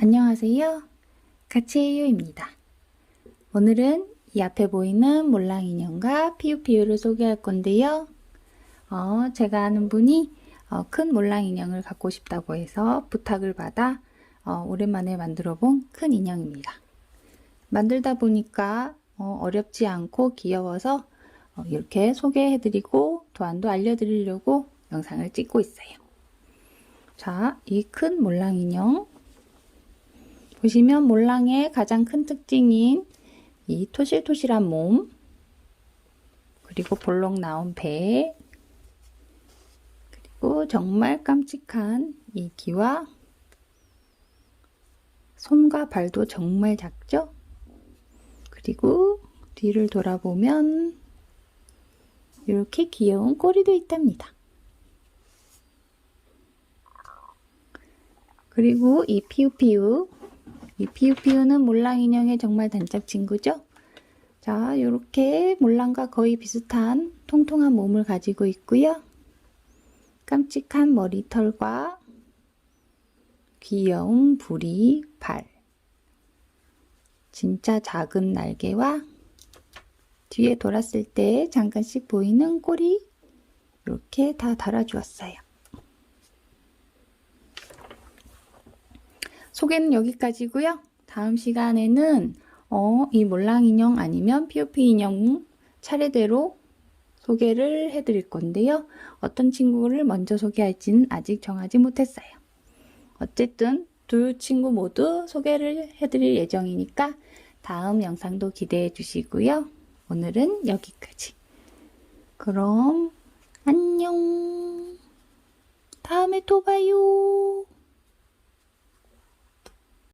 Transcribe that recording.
안녕하세요. 가치해요입니다. 오늘은 이 앞에 보이는 몰랑 인형과 피우피우를 소개할 건데요. 어, 제가 아는 분이 어, 큰 몰랑 인형을 갖고 싶다고 해서 부탁을 받아 어, 오랜만에 만들어 본 큰 인형입니다. 만들다 보니까 어, 어렵지 않고 귀여워서 어, 이렇게 소개해드리고 도안도 알려드리려고 영상을 찍고 있어요. 자, 이 큰 몰랑 인형 보시면 몰랑의 가장 큰 특징인 이 토실토실한 몸 그리고 볼록 나온 배 그리고 정말 깜찍한 이 귀와 손과 발도 정말 작죠? 그리고 뒤를 돌아보면 이렇게 귀여운 꼬리도 있답니다. 그리고 이 피우피우 이 피우피우는 몰랑 인형의 정말 단짝 친구죠? 자, 이렇게 몰랑과 거의 비슷한 통통한 몸을 가지고 있고요. 깜찍한 머리털과 귀여운 부리 발, 진짜 작은 날개와 뒤에 돌았을 때 잠깐씩 보이는 꼬리 이렇게 다 달아주었어요. 소개는 여기까지고요. 다음 시간에는 어, 이 몰랑 인형 아니면 피오피 인형 차례대로 소개를 해드릴 건데요. 어떤 친구를 먼저 소개할지는 아직 정하지 못했어요. 어쨌든 두 친구 모두 소개를 해드릴 예정이니까 다음 영상도 기대해 주시고요. 오늘은 여기까지. 그럼 안녕. 다음에 또 봐요.